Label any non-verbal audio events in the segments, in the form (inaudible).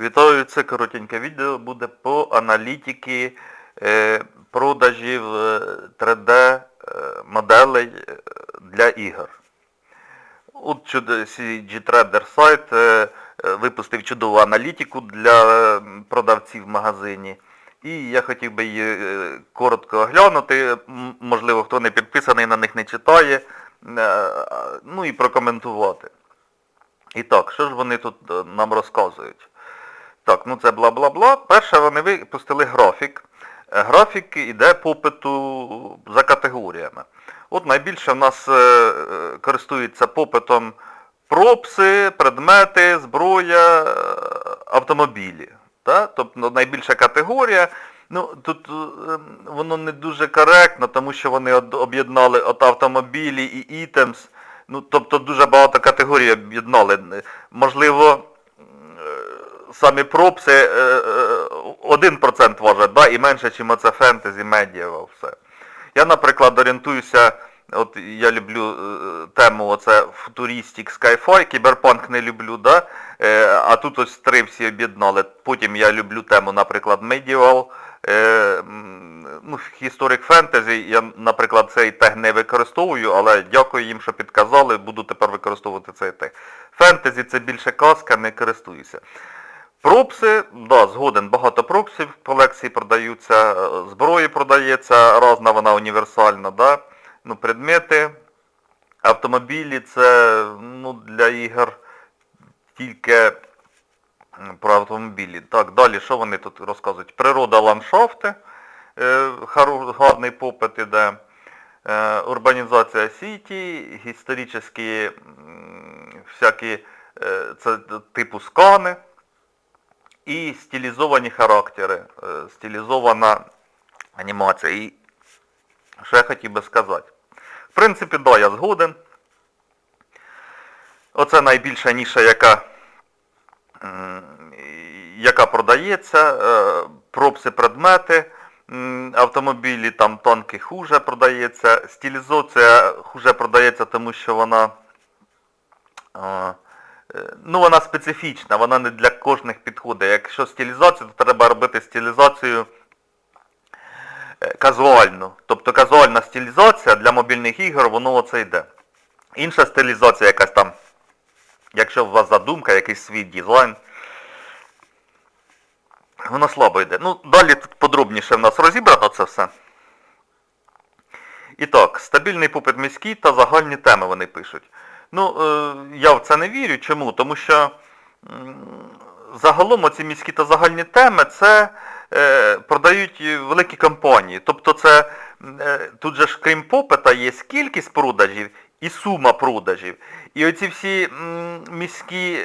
Вітаю, це коротеньке відео буде по аналітики е, продажів е, 3D е, моделей е, для ігор. От чудо- CG Trader сайт випустив чудову аналітику для продавців в магазині. І я хотів би її коротко оглянути. Можливо, хто не підписаний на них не читає. Ну і прокоментувати. І так, що ж вони тут нам розказують? Так, ну це бла-бла-бла. Перше вони випустили графік. Е, Графік іде попиту за категоріями. От найбільше в нас е, е, користуються попитом пропси, предмети, зброя, автомобілі. Та? Тобто найбільша категорія. Ну, тут воно не дуже коректно, тому що вони об'єднали от автомобілі і ітемс. Ну, тобто дуже багато категорій об'єднали. Можливо, самі пропси е, е, 1% важать, да, і менше, ніж оце фентезі, медіа, все. Я, наприклад, орієнтуюся, от я люблю е, тему оце футуристик, скайфай, кіберпанк не люблю, да? е, а тут ось три всі об'єднали. Потім я люблю тему, наприклад, медіал, е, ну, історик фентезі, я, наприклад, цей тег не використовую, але дякую їм, що підказали, буду тепер використовувати цей тег. Фентезі це більше казка, не користуюся. Пропси, да, згоден, багато пропсів колекції продаються, е, зброї продається, разна вона універсальна, да? ну, предмети, автомобілі це ну, для ігор тільки про автомобілі. Так, далі, що вони тут розказують? Природа ландшафти, е, гарний попит іде, е, урбанізація сіті, історичні всякі, це типу скани, і стилізовані характери, е, стилізована анімація. І що я хотів би сказати? В принципі, да, я згоден. Оце найбільша ніша, яка, яка продається, е, пропси предмети, автомобілі, там танки хуже продається, стилізація хуже продається, тому що вона е, Ну, вона специфічна, вона не для кожних підходить. Якщо стилізацію, то треба робити стилізацію е, казуальну. Тобто казуальна стилізація для мобільних ігор, воно оце йде. Інша стилізація якась там, якщо у вас задумка, якийсь свій дизайн, воно слабо йде. Ну, далі тут подробніше в нас розібрано це все. І так, стабільний попит міський та загальні теми вони пишуть. Ну, е, я в це не вірю. Чому? Тому що загалом оці міські та загальні теми це е, продають великі компанії. Тобто це е, тут же ж крім попита є кількість продажів і сума продажів. І оці всі міські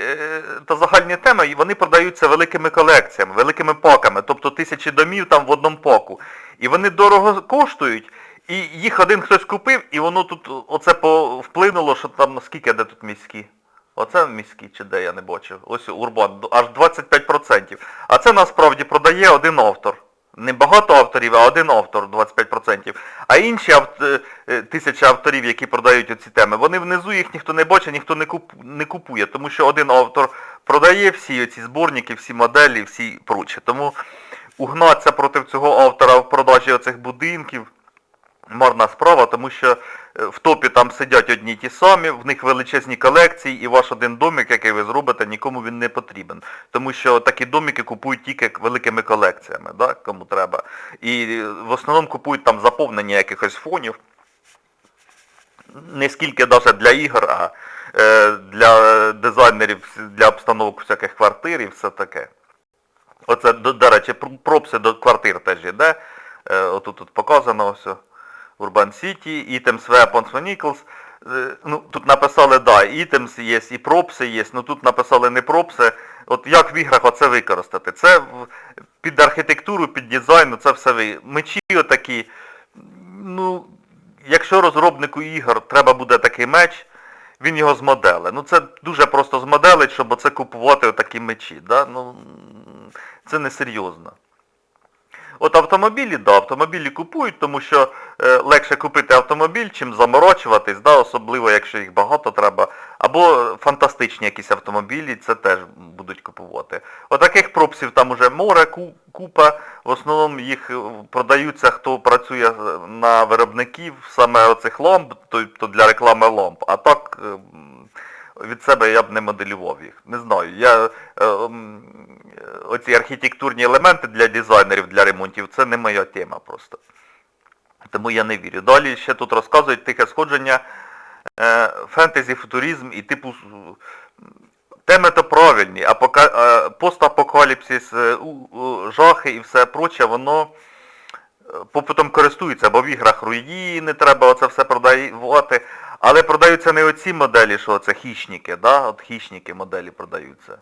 та загальні теми, вони продаються великими колекціями, великими паками, тобто тисячі домів там в одному паку. І вони дорого коштують. І їх один хтось купив, і воно тут оце вплинуло, що там скільки де тут міські. Оце міські чи де я не бачив. Ось Урбан, аж 25%. А це насправді продає один автор. Не багато авторів, а один автор 25%. А інші е, е, тисячі авторів, які продають оці теми, вони внизу їх ніхто не бачить, ніхто не, куп... не купує. Тому що один автор продає всі оці зборники, всі моделі, всі проче. Тому угнатися проти цього автора в продажі оцих будинків марна справа, тому що е, в топі там сидять одні й ті самі, в них величезні колекції, і ваш один домик, який ви зробите, нікому він не потрібен. Тому що такі домики купують тільки великими колекціями, да, кому треба. І е, в основному купують там заповнення якихось фонів. Не скільки навіть для ігор, а е, для дизайнерів, для обстановок всяких квартир і все таке. Оце, до, речі, пр- пропси до квартир теж іде. Отут тут показано ось. Urban City, Items Weapons Vehicles. Е, Ну, тут написали, да, Items є, і пропси є, ну тут написали не пропси. От як в іграх оце використати? Це під архітектуру, під дизайн, це все ви. Мечі отакі. Ну, якщо розробнику ігор треба буде такий меч, він його змоделить. Ну це дуже просто змоделить, щоб оце купувати отакі мечі. Да? Ну, це несерйозно. От автомобілі, да, автомобілі купують, тому що е, легше купити автомобіль, чим заморочуватись, да, особливо якщо їх багато треба. Або фантастичні якісь автомобілі, це теж будуть купувати. Отаких пропсів там уже море, ку- купа. В основному їх е, продаються, хто працює е, на виробників, саме оцих ламп, тобто для реклами ламп. А так е, м, від себе я б не моделював їх. Не знаю. Я, е, е, оці архітектурні елементи для дизайнерів, для ремонтів, це не моя тема просто. Тому я не вірю. Далі ще тут розказують тихе сходження, е, фентезі, футуризм і типу теми то правильні, а пока, е, постапокаліпсис, жахи і все проче, воно попитом користується, бо в іграх руїни треба оце все продавати. Але продаються не оці моделі, що це хищники, да? от хищники моделі продаються.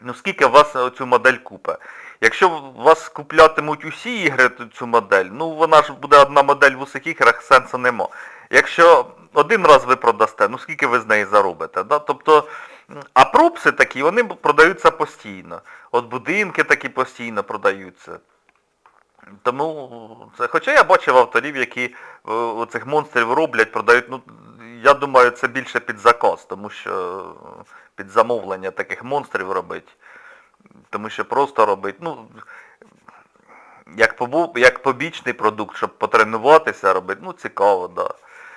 Ну скільки у вас цю модель купе? Якщо вас куплятимуть усі ігри цю модель, ну вона ж буде одна модель в усіх іграх, сенсу нема. Якщо один раз ви продасте, ну скільки ви з неї заробите? Да? Тобто, а пропси такі, вони продаються постійно. От будинки такі постійно продаються. Тому це, хоча я бачив авторів, які оцих монстрів роблять, продають, ну я думаю, це більше під заказ, тому що е, під замовлення таких монстрів робить. Тому що просто робить, ну, як, побу, як побічний продукт, щоб потренуватися робити, ну цікаво, да.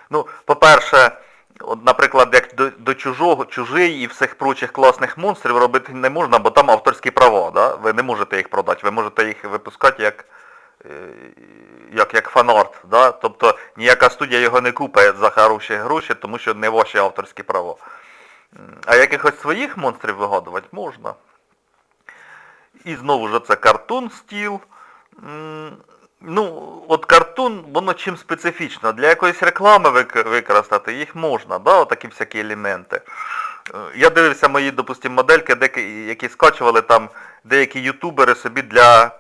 Ну, по-перше, от, наприклад, як до, до чужого, чужий і всіх прочих класних монстрів робити не можна, бо там авторські права, да? ви не можете їх продати, ви можете їх випускати як, е, як, як фанарт, да? тобто ніяка студія його не купить за хороші гроші, тому що не ваші авторські права. А якихось своїх монстрів вигадувати можна. І знову ж це картун стіл. Ну, от картун, воно чим специфічно. Для якоїсь реклами використати їх можна, да, отакі всякі елементи. Е, Я дивився мої, допустим, модельки, які скачували там деякі ютубери собі для,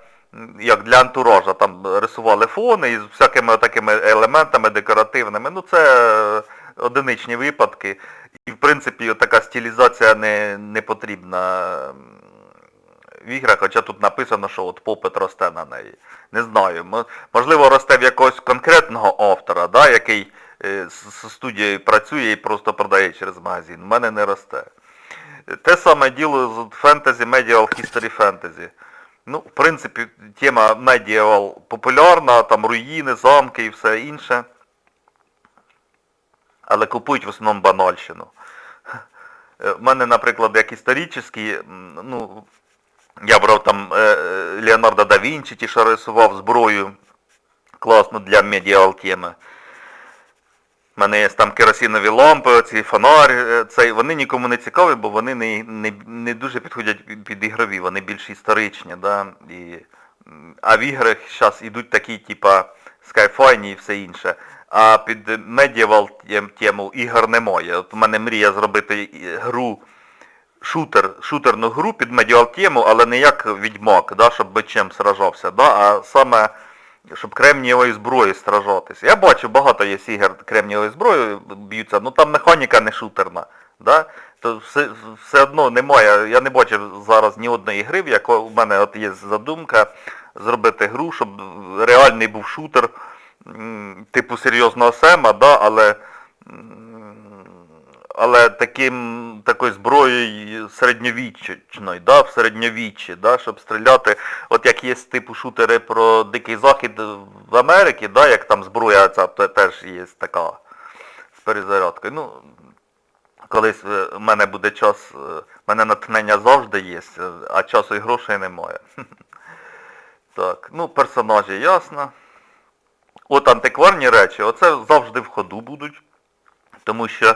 як для антуража, там рисували фони із всякими такими елементами декоративними. Ну це е, одиничні випадки. І в принципі така стилізація не, не потрібна в іграх, хоча тут написано, що от попит росте на неї. Не знаю. Можливо, росте в якогось конкретного автора, да, який е, з студією працює і просто продає через магазин. У мене не росте. Те саме діло з фентезі, медіал, history фентезі. Ну, в принципі, тема медіал популярна, там руїни, замки і все інше. Але купують в основному банальщину. Е, В мене, наприклад, як історичні, ну, я брав там е, е, Леонардо да Вінчі, ті, що рисував зброю класно для медіал теми. У мене є там керосинові лампи, ці фонарь, е, цей, вони нікому не цікаві, бо вони не, не, не дуже підходять під- ігрові, вони більш історичні, да? і, а в іграх зараз ідуть такі, типа Skyfine і все інше. А під медіал тему ігор немає. От у мене мрія зробити гру, шутер, шутерну гру під медіал тему, але не як відьмак, да, щоб бичем сражався, да, а саме щоб кремнієвої зброї стражатися. Я бачу, багато є ігор кремнієвої зброї б'ються, ну там механіка не шутерна. Да? То все, все одно немає, я не бачив зараз ні одної гри, в якої у мене от є задумка зробити гру, щоб реальний був шутер, типу серйозного сема, да, але але таким, такою зброєю середньовічної, да, в середньовіччі, да, щоб стріляти, от як є типу шутери про Дикий Захід в Америці, да, як там зброя ця те- теж є така з перезарядкою. Ну, колись е, в мене буде час, е, в мене натхнення завжди є, а часу і грошей немає. (laughs) Так, ну персонажі ясно. От антикварні речі, оце завжди в ходу будуть. Тому що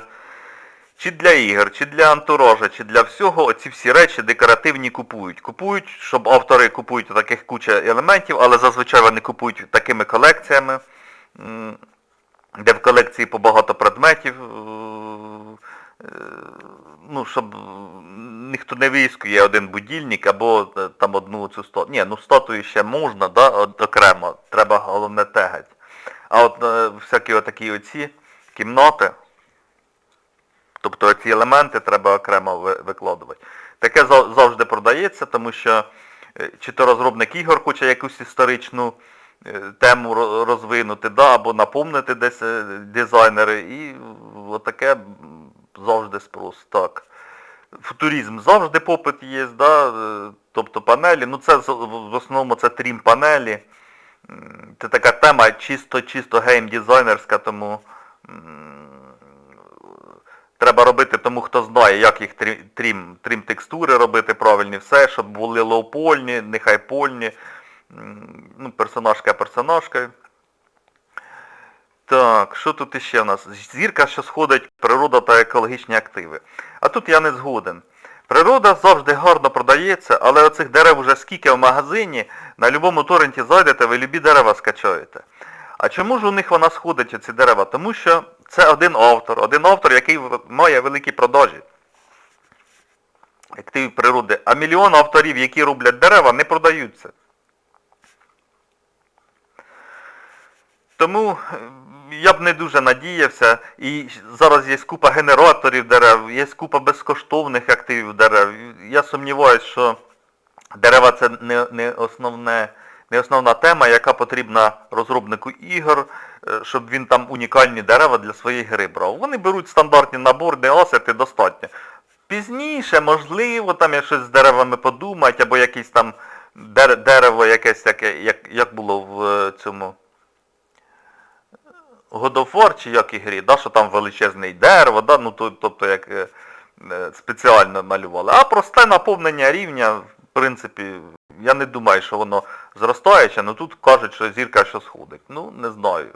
чи для ігор, чи для антуража, чи для всього, оці всі речі декоративні купують. Купують, щоб автори купують таких куча елементів, але зазвичай вони купують такими колекціями, де в колекції по багато предметів. е, Ну, щоб ніхто не вискує один будильник або е, там одну цю статую. Ні, ну статую ще можна, да, окремо. Треба головне тегать. А от е, всякі отакі оці кімнати, Тобто ці елементи треба окремо викладувати. Таке завжди продається, тому що е, чи то розробник ігор хоче якусь історичну е, тему розвинути, да, або напомнити десь е, дизайнери, і отаке завжди спрос. Так. Футуризм завжди попит є, да, тобто панелі. Ну це в основному це трім панелі. Це така тема чисто чисто гейм-дизайнерська, тому треба робити тому, хто знає, як їх трі- трім, трім текстури робити правильні, все, щоб були лоупольні, не хайпольні. М, Ну, персонажка персонажкою. Так, що тут іще в нас? Зірка, що сходить, природа та екологічні активи. А тут я не згоден. Природа завжди гарно продається, але оцих дерев уже скільки в магазині, на будь-якому торренті зайдете, ви любі дерева скачаєте. А чому ж у них вона сходить, оці дерева? Тому що це один автор, один автор, який має великі продажі. Активів природи. А мільйон авторів, які роблять дерева, не продаються. Тому е, я б не дуже надіявся. І зараз є купа генераторів дерев, є купа безкоштовних активів дерев. Я сумніваюся, що дерева це не, не, основне, не основна тема, яка потрібна розробнику ігор, е, щоб він там унікальні дерева для своєї гри брав. Вони беруть стандартні наборні асети достатньо. Пізніше, можливо, там я щось з деревами подумати, або якесь там дерево якесь таке, як, як було в е, цьому. War чи як ігрі, да, що там величезний дерево, да, ну, то, тобто як е, спеціально малювали. А просте наповнення рівня, принципі, я не думаю, що воно зростаюче, ну тут кажуть, що зірка що сходить. Ну, не знаю,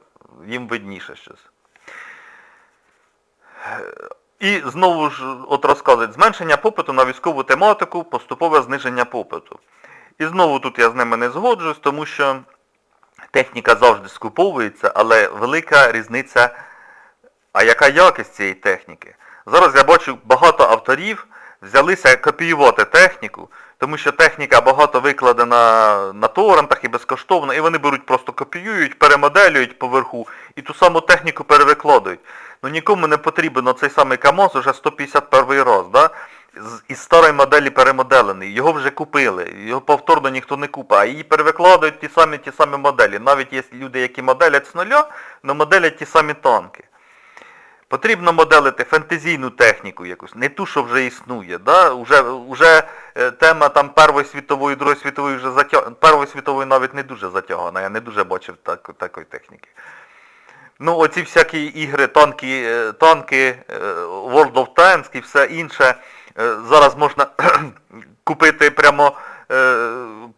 їм видніше щось. І знову ж от розказують, зменшення попиту на військову тематику, поступове зниження попиту. І знову тут я з ними не згоджуюсь, тому що техніка завжди скуповується, але велика різниця, а яка якість цієї техніки? Зараз я бачу багато авторів взялися копіювати техніку, тому що техніка багато викладена на торрентах і безкоштовно, і вони беруть, просто копіюють, перемоделюють поверху і ту саму техніку перевикладують. Ну нікому не потрібен оцей самий КАМОЗ уже 151 раз, да? із старої моделі перемоделений. Його вже купили, його повторно ніхто не купить, а її перевикладають ті самі ті самі моделі. Навіть є люди, які моделять з нуля, але моделять ті самі танки. Потрібно моделити фентезійну техніку якусь, не ту, що вже існує. Да? Уже, уже е, тема там Першої світової, Другої світової вже затягана. Першої світової навіть не дуже затягана, я не дуже бачив так, такої техніки. Ну, оці всякі ігри, танки, е, танки, е, World of Tanks і все інше. Зараз можна (clears throat) купити прямо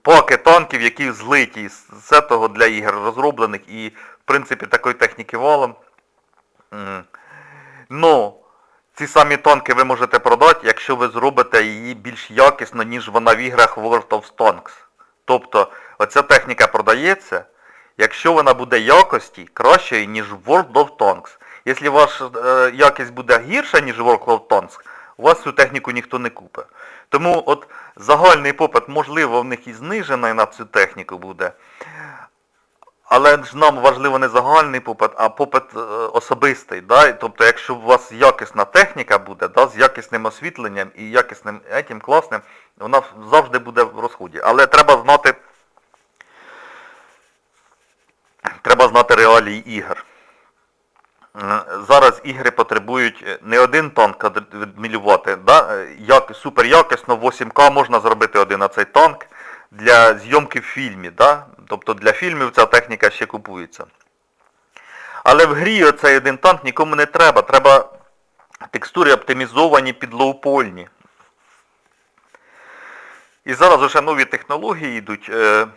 паки танків, які злиті з того для ігор розроблених і, в принципі, такої техніки валом. Ну, ці самі танки ви можете продати, якщо ви зробите її більш якісно, ніж вона в іграх World of Tanks. Тобто, оця техніка продається, якщо вона буде якості кращої, ніж World of Tanks. Якщо ваша е, якість буде гірша, ніж World of Tanks, у вас цю техніку ніхто не купить. Тому от загальний попит, можливо, в них і знижений на цю техніку буде. Але ж нам важливо не загальний попит, а попит е, особистий. Да? Тобто, якщо у вас якісна техніка буде, да, з якісним освітленням і якісним етім класним, вона завжди буде в розході. Але треба знати, треба знати реалії ігор. Е, Зараз ігри потребують е, не один танк відмілювати, да? як, супер якісно 8К можна зробити один на цей танк для зйомки в фільмі, да? Тобто для фільмів ця техніка ще купується. Але в грі оцей один танк нікому не треба, треба текстури оптимізовані під лоупольні. І зараз вже нові технології йдуть, е,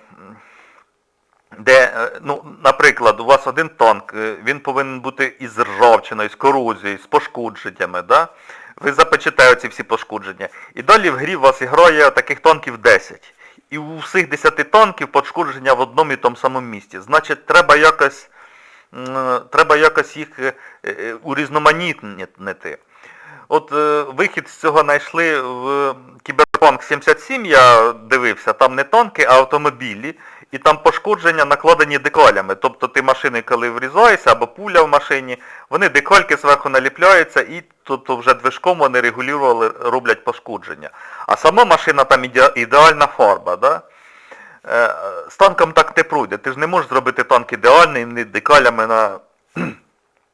де, е, ну, наприклад, у вас один танк, е, він повинен бути із ржавчиною, з корозією, з пошкодженнями, да? Ви запечете оці всі пошкодження. І далі в грі у вас грає таких танків 10. І у всіх 10 танків пошкодження в одному і тому самому місці. Значить, треба якось, треба якось їх е, е, урізноманітнити. От е, вихід з цього знайшли в Кіберпанк 77, я дивився, там не танки, а автомобілі, і там пошкодження накладені декалями. Тобто ти машини, коли врізаєшся, або пуля в машині, вони декальки зверху наліпляються і тобто вже движком вони регулювали, роблять пошкодження. А сама машина там іде- ідеальна фарба, да? е, з танком так не пройде. Ти ж не можеш зробити танк ідеальний, не декалями на,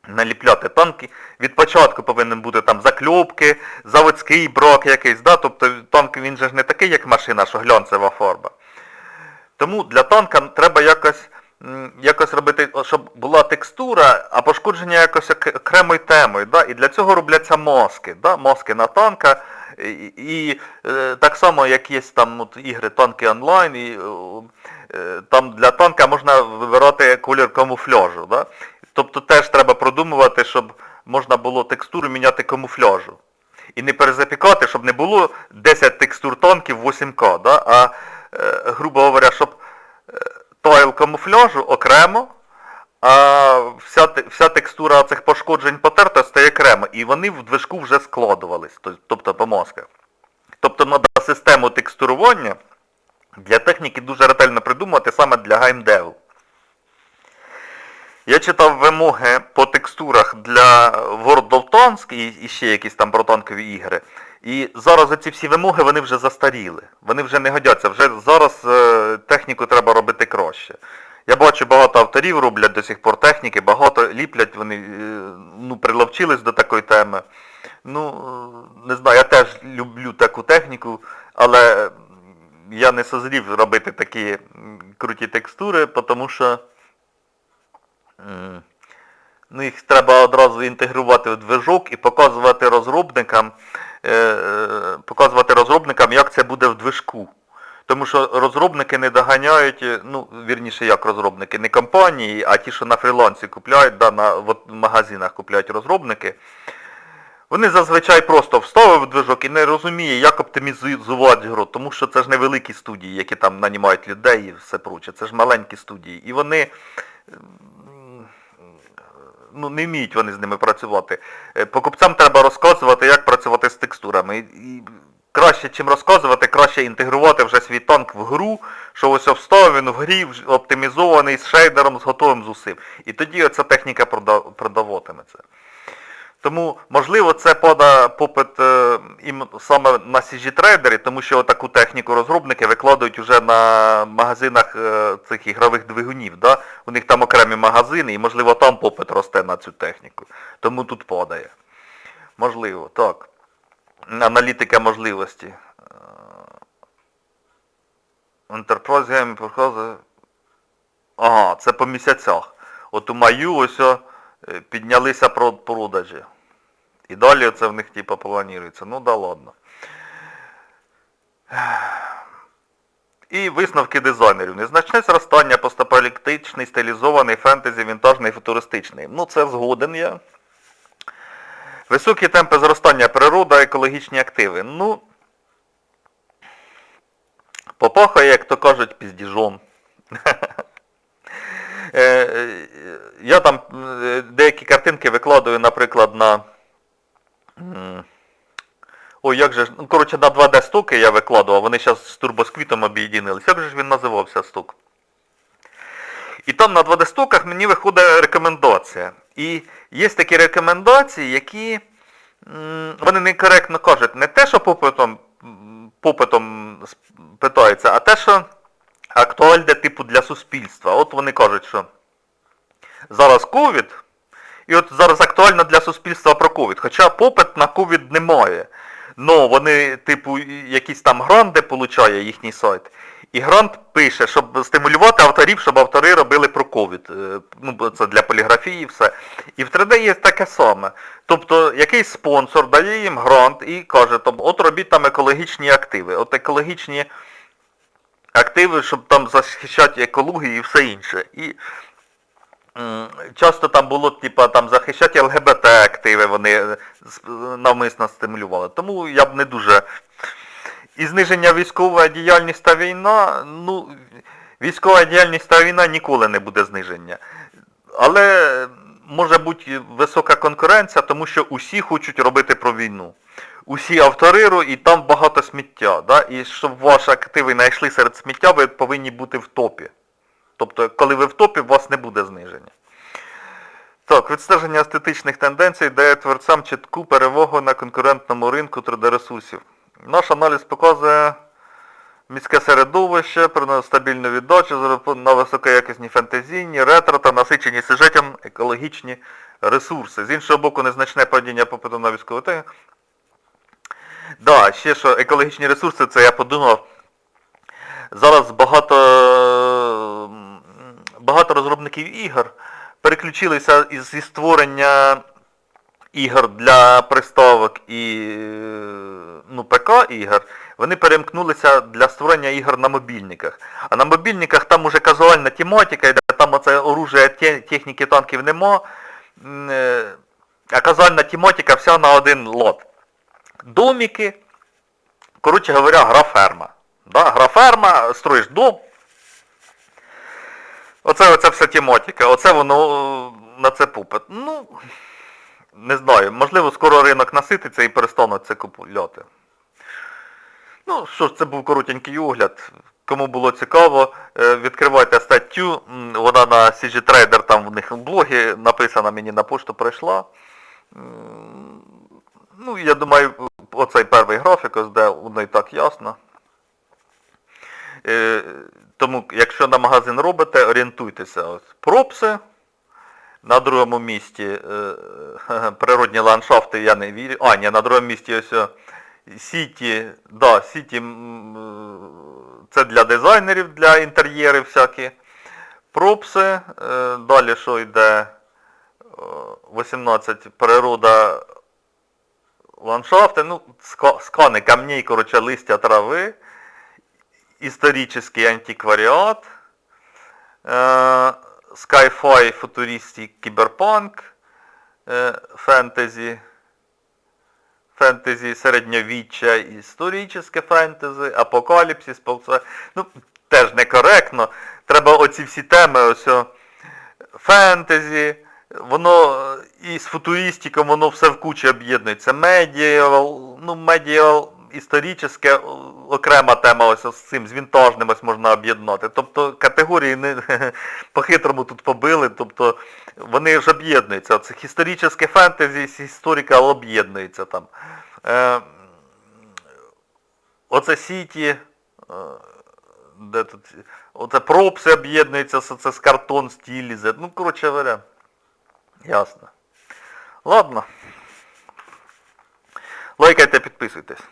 наліпляти. Танки від початку повинен бути там закльопки, заводський брак якийсь, да? тобто танк він же ж не такий, як машина, що глянцева фарба. Тому для танка треба якось, якось робити, щоб була текстура, а пошкодження якось окремою темою. Да? І для цього робляться маски. Да? Маски на танка. І, і е, так само, як є там от, ігри танки онлайн, і, е, там для танка можна вибирати колір камуфляжу. Да? Тобто теж треба продумувати, щоб можна було текстуру міняти камуфляжу. І не перезапікати, щоб не було 10 текстур танків 8К, да? а, е, грубо говоря, щоб е, тайл камуфляжу окремо, а вся, вся текстура цих пошкоджень потерта стає окремо, і вони в движку вже складувались, тобто по масках. Тобто треба систему текстурування для техніки дуже ретельно придумувати саме для геймдеву. Я читав вимоги по текстурах для World of Tanks і, і ще якісь там протанкові ігри. І зараз ці всі вимоги вони вже застаріли. Вони вже не годяться. Вже зараз е, техніку треба робити краще. Я бачу, багато авторів роблять до сих пор техніки, багато ліплять, вони е, ну, приловчились до такої теми. Ну, е, не знаю, я теж люблю таку техніку, але я не созрів робити такі круті текстури, тому що. Ну, їх треба одразу інтегрувати в движок і показувати розробникам, е, е, показувати розробникам, як це буде в движку. Тому що розробники не доганяють, е, ну, вірніше, як розробники, не компанії, а ті, що на фрілансі купляють, да, на в магазинах купляють розробники. Вони зазвичай просто вставив движок і не розуміє, як оптимізувати гру, тому що це ж невеликі студії, які там нанімають людей і все проче. Це ж маленькі студії. І вони ну, не вміють вони з ними працювати. Е, Покупцям треба розказувати, як працювати з текстурами. І, краще, чим розказувати, краще інтегрувати вже свій танк в гру, що ось встав він в грі, оптимізований з шейдером, з готовим з. І тоді оця техніка прода- продаватиметься. Тому, можливо, це пода попит е, ім саме на CG трейдері, тому що таку техніку розробники викладають уже на магазинах е, цих ігрових двигунів. Да? У них там окремі магазини, і можливо там попит росте на цю техніку. Тому тут падає. Можливо, так. Аналітика можливості. Е, Enterprise Game показує. Ага, це по місяцях. От у маю ось піднялися продажі. І далі це в них типа планується. Ну да ладно. І висновки дизайнерів. Незначне зростання постапаліктичний, стилізований, фентезі, вінтажний, футуристичний. Ну це згоден я. Високі темпи зростання природа, екологічні активи. Ну, попахає, як то кажуть, піздіжом. (laughs) Е, е, Я там е, деякі картинки викладаю, наприклад, на. Ой, як же. Ну, коротше, на 2D стоки я викладував, вони зараз з турбосквітом об'єднились. Як же ж він називався сток? І там на 2D стоках мені виходить рекомендація. І є такі рекомендації, які вони некоректно кажуть, не те, що попитом, попитом питаються, а те, що актуальне типу для суспільства. От вони кажуть, що зараз ковід, і от зараз актуально для суспільства про ковід. Хоча попит на ковід немає. Ну, вони, типу, якісь там гранти получає їхній сайт. І грант пише, щоб стимулювати авторів, щоб автори робили про ковід. Е, Ну, це для поліграфії все. І в 3D є таке саме. Тобто якийсь спонсор дає їм грант і каже, от робіть там екологічні активи. От екологічні активи, щоб там захищати екологію і все інше. І часто там було, типа, там захищати ЛГБТ активи, вони е, навмисно стимулювали. Тому я б не дуже. І зниження військова діяльність та війна, ну, військова діяльність та війна ніколи не буде зниження. Але може бути висока конкуренція, тому що усі хочуть робити про війну. Усі автори, ро- і там багато сміття. Да? І щоб ваші активи знайшли серед сміття, ви повинні бути в топі. Тобто, коли ви в топі, у вас не буде зниження. Так, відстеження естетичних тенденцій дає творцям чітку перевагу на конкурентному ринку 3D-ресурсів. Наш аналіз показує міське середовище, приносить стабільну віддачу на високоякісні фентезійні, ретро та насичені сюжетом екологічні ресурси. З іншого боку, незначне падіння попиту на військову техніку. Да, ще що екологічні ресурси, це я подумав. Зараз багато, багато розробників ігор переключилися зі створення ігор для приставок і ну, ПК ігор, вони перемкнулися для створення ігор на мобільниках. А на мобільниках там уже казуальна тематика, там оце оружия, те- техніки танків нема. Е, А казуальна тематика вся на один лот. Доміки, коротше говоря, гра ферма. Да? Гра ферма, строїш дом. Оце, оце вся тематика, оце воно на це попит. Ну, не знаю, можливо, скоро ринок насититься і перестануть це купувати. Ну, що ж, це був коротенький огляд. Кому було цікаво, е, відкривайте статтю. Вона на CG Trader, там в них в блогі написана, мені на пошту прийшла. Ну, я думаю, оцей перший графік, ось де воно і так ясно. Е, Тому, якщо на магазин робите, орієнтуйтеся. Ось пропси. На другому місці е, (laughs) природні ландшафти я не вірю. А, ні, на другому місці ось Сіті, да, Сіті це для дизайнерів, для інтер'єрів всякі. Пропси, е, далі що йде е, 18 природа ландшафти, ну, ска- скани камней, короче, листя трави, исторический антиквариат, э, sci-fi, футуристик, кіберпанк, э, фентезі, фентезі середньовіччя, історичне фентезі, апокаліпсис, полце. Ну, теж некоректно. Треба оці всі теми, ось фентезі, воно е, і з футуристиком воно все в кучі об'єднується. Медіал, ну медіал історичне, окрема тема ось з цим, з вінтажним ось можна об'єднати. Тобто категорії не (laughs) по-хитрому тут побили, тобто вони ж об'єднуються. Це історичне фентезі історика об'єднується там. Е, оце Сіті, е, де тут, оце пропси об'єднуються, це, з картон, стілі, з- ну, коротше говоря, ясно. Ладно. Лайкайте, підписуйтесь.